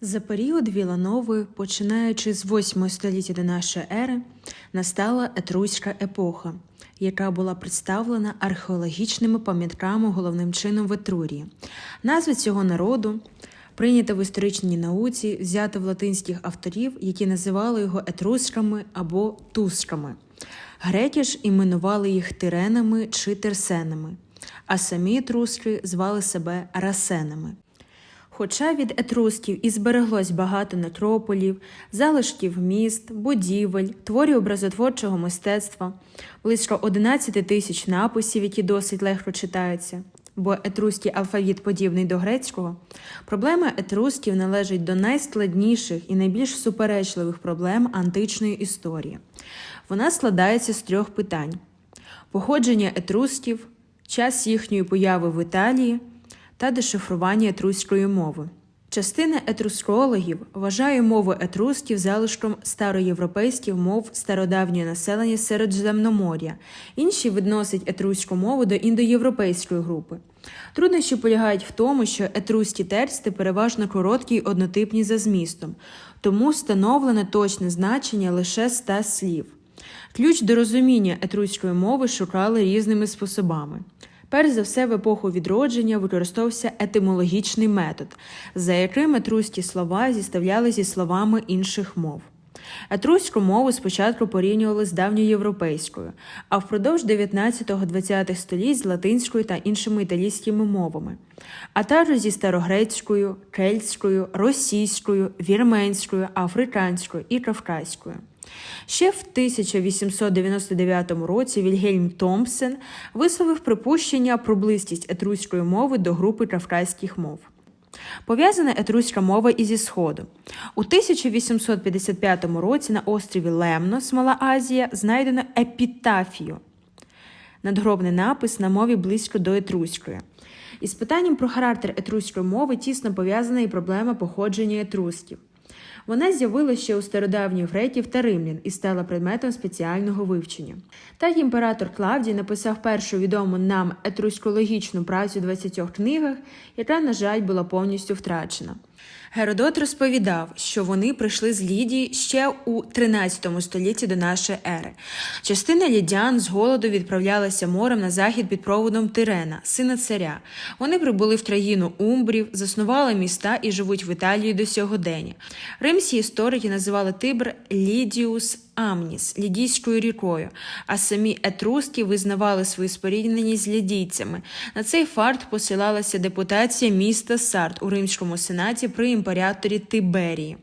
За період Віланови, починаючи з 8 століття до нашої ери, настала етруська епоха, яка була представлена археологічними пам'ятками головним чином в Етрурії. Назва цього народу прийнята в історичній науці, взята в латинських авторів, які називали його етрусками або тусками. Греки ж іменували їх тиренами чи терсенами, а самі етруски звали себе расенами. Хоча від етрусків і збереглось багато некрополів, залишків міст, будівель, творів образотворчого мистецтва, близько 11 тисяч написів, які досить легко читаються, бо етруський алфавіт подібний до грецького, проблема етрусків належить до найскладніших і найбільш суперечливих проблем античної історії. Вона складається з трьох питань: походження етрусків, час їхньої появи в Італії та дешифрування етруської мови. Частина етрускологів вважає мову етрусків залишком староєвропейських мов стародавнього населення Середземномор'я, інші відносять етруську мову до індоєвропейської групи. Труднощі полягають в тому, що етруські тексти переважно короткі й однотипні за змістом, тому встановлене точне значення лише ста слів. Ключ до розуміння етруської мови шукали різними способами. Перш за все, в епоху відродження використовувався етимологічний метод, за яким етруські слова зіставляли зі словами інших мов. Етруську мову спочатку порівнювали з давньоєвропейською, а впродовж 19-20 століть з латинською та іншими італійськими мовами, а також зі старогрецькою, кельтською, російською, вірменською, африканською і кавказькою. Ще в 1899 році Вільгельм Томпсен висловив припущення про близькість етруської мови до групи кавказьких мов. Пов'язана етруська мова і зі Сходу. У 1855 році на острові Лемнос, Мала Азія, знайдено епітафію надгробний напис на мові близько до етруської. Із питанням про характер етруської мови тісно пов'язана і проблема походження етрусків. Вона з'явилася ще у стародавніх греків та римлян і стала предметом спеціального вивчення. Так імператор Клавдій написав першу відому нам етруськологічну працю у 20 книгах, яка, на жаль, була повністю втрачена. Геродот розповідав, що вони прийшли з Лідії ще у 13 столітті до нашої ери. Частина лідян з голоду відправлялася морем на захід під проводом Тирена, сина царя. Вони прибули в країну Умбрів, заснували міста і живуть в Італії до сьогодення. Римські історики називали Тибр Лідіус Амніс лідійською рікою, а самі етруски визнавали свою спорідненість з лідійцями. На цей факт посилалася депутація міста Сарт у римському сенаті при імператорі Тиберії.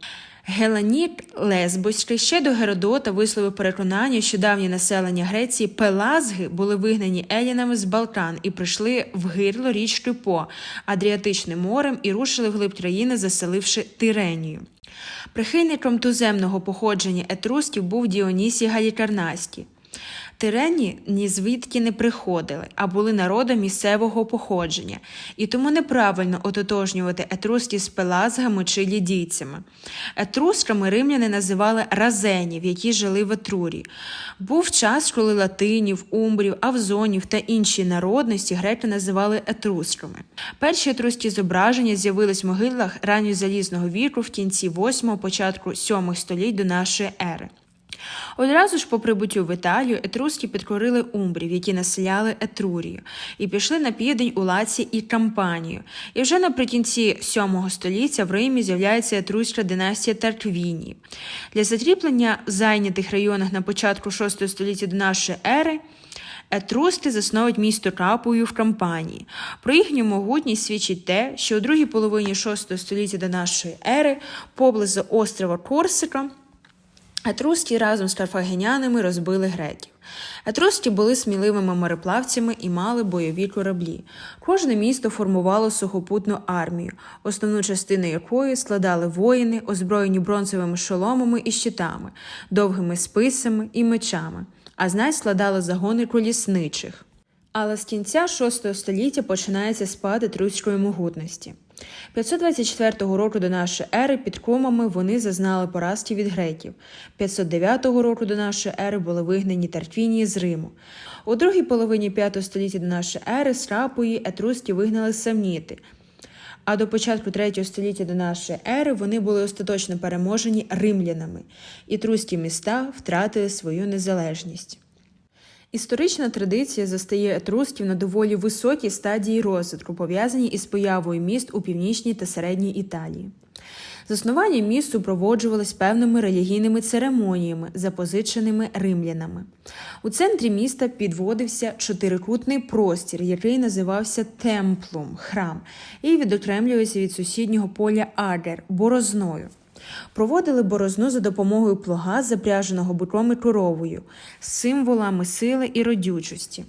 Геланік Лесбоський ще до Геродота висловив переконання, що давнє населення Греції Пелазги були вигнані елінами з Балкан і прийшли в гирло річки По Адріатичним морем і рушили вглиб країни, заселивши Тиренію. Прихильником туземного походження етрусків був Діонісій Галікарнаський. Тирені ні звідки не приходили, а були народом місцевого походження, і тому неправильно ототожнювати етруски з пелазгами чи лідійцями. Етрусками римляни називали разенів, які жили в Етрурії. Був час, коли латинів, умбрів, авзонів та інші народності греки називали етрусками. Перші етруські зображення з'явились в могилах ранньо залізного віку в кінці 8 початку 7 століть до нашої ери. Одразу ж по прибуттю в Італію етруски підкорили умбрів, які населяли Етрурію, і пішли на південь у Лаці і Кампанію. І вже наприкінці VII століття в Римі з'являється етруська династія Тарквінії. Для закріплення зайнятих районах на початку VI століття до нашої ери. Етруски засновують місто Капою в Кампанії. Про їхню могутність свідчить те, що у другій половині VI століття до нашої ери поблизу острова Корсика Етруски разом з карфагенянами розбили греків. Етруски були сміливими мореплавцями і мали бойові кораблі. Кожне місто формувало сухопутну армію, основну частину якої складали воїни, озброєні бронзовими шоломами і щитами, довгими списами і мечами, а знать складали загони колісничих. Але з кінця VI століття починається спад етруської могутності. 524 року до нашої ери під комами вони зазнали поразки від греків. 509 року до нашої ери були вигнані Тарквінії з Риму. У другій половині 5 століття до нашої ери з Рапої етруски вигнали самніти. а до початку 3 століття до нашої ери вони були остаточно переможені римлянами. Ітруські міста втратили свою незалежність. Історична традиція застає етрусків на доволі високій стадії розвитку, пов'язаній із появою міст у північній та середній Італії. Заснування міст супроводжувалось певними релігійними церемоніями, запозиченими римлянами. У центрі міста підводився чотирикутний простір, який називався темплум храм, і відокремлювався від сусіднього поля Адер борозною. Проводили борозну за допомогою плуга, запряженого биком і коровою, символами сили і родючості.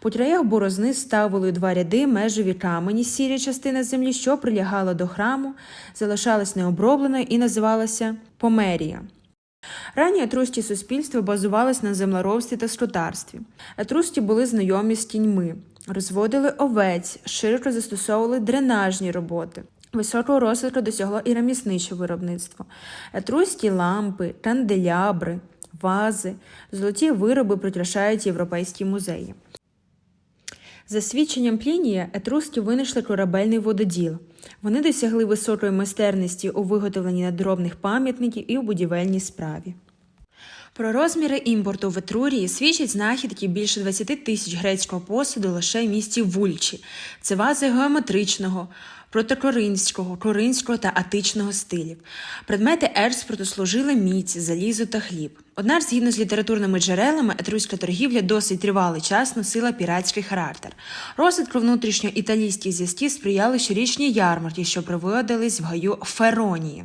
По краях борозни ставили два ряди межові камені, сірі частина землі, що прилягала до храму, залишалась необробленою і називалася Померія. Ранні етрусті суспільства базувалось на землеробстві та скотарстві. Етрусті були знайомі з кіньми, розводили овець, широко застосовували дренажні роботи. Високого розвитку досягло і ремісниче виробництво. Етрусті лампи, канделябри, вази, золоті вироби прикрашають європейські музеї. За свідченням Плінія, етруски винайшли корабельний вододіл. Вони досягли високої майстерності у виготовленні надробних пам'ятників і у будівельній справі. Про розміри імпорту в Етрурії свідчать знахідки більше 20 тисяч грецького посуду лише в місті Вульчі. Це вази геометричного, протокоринського, коринського та атичного стилів. Предмети експорту служили міць, залізо та хліб. Однак, згідно з літературними джерелами, етруська торгівля досить тривалий час носила піратський характер. Розвитку внутрішньоіталійських зв'язків сприяли щорічні ярмарки, що проводились в гаю Феронії.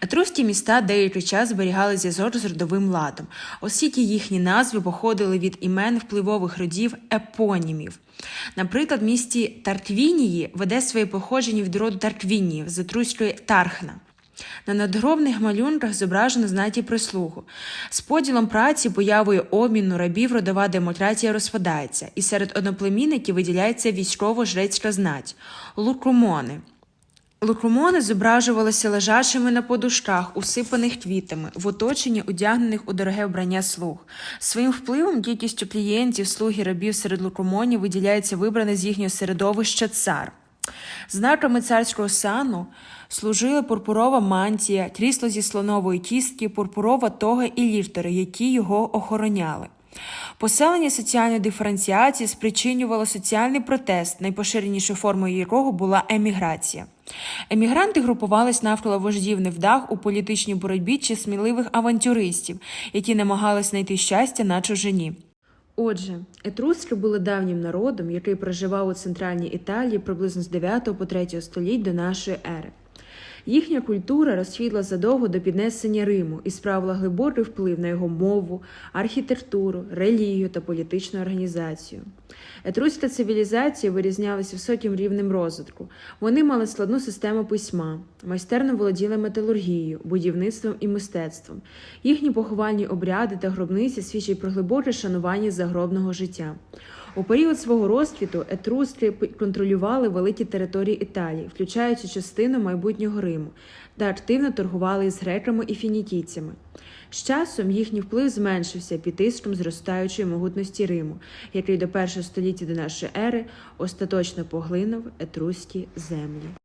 Етруські міста деякий час зберігали зв'язок з родовим ладом, оскільки їхні назви походили від імен впливових родів епонімів. Наприклад, в місті Тартвінії веде своє походження від роду Тарквініїв з етруської Тархна. На надгробних малюнках зображено знаті прислугу. З поділом праці, появою обміну рабів родова демократія розпадається, і серед одноплемінників виділяється військово-жрецька знать лукумони. Лукумони зображувалися лежачими на подушках, усипаних квітами, в оточенні одягнених у дороге вбрання слуг. Своїм впливом кількістю клієнтів, слуг і рабів серед лукумонів виділяється вибраний з їхнього середовища цар. Знаками царського сану служили пурпурова мантія, крісло зі слонової кістки, пурпурова тога і ліфтери, які його охороняли. Поселення соціальної диференціації спричинювало соціальний протест, найпоширенішою формою якого була еміграція. Емігранти групувались навколо вождів невдах у політичній боротьбі чи сміливих авантюристів, які намагались знайти щастя на чужині. Отже, етруски були давнім народом, який проживав у центральній Італії приблизно з 9 по 3 століть до нашої ери. Їхня культура розквітла задовго до піднесення Риму і справила глибокий вплив на його мову, архітектуру, релігію та політичну організацію. Етруська цивілізація вирізнялася високим рівнем розвитку. Вони мали складну систему письма, майстерно володіли металургією, будівництвом і мистецтвом. Їхні поховальні обряди та гробниці свідчать про глибоке шанування загробного життя. У період свого розквіту етруски контролювали великі території Італії, включаючи частину майбутнього Риму, та активно торгували із греками і фінікійцями. З часом їхній вплив зменшився під тиском зростаючої могутності Риму, який до першого століття до нашої ери остаточно поглинув етруські землі.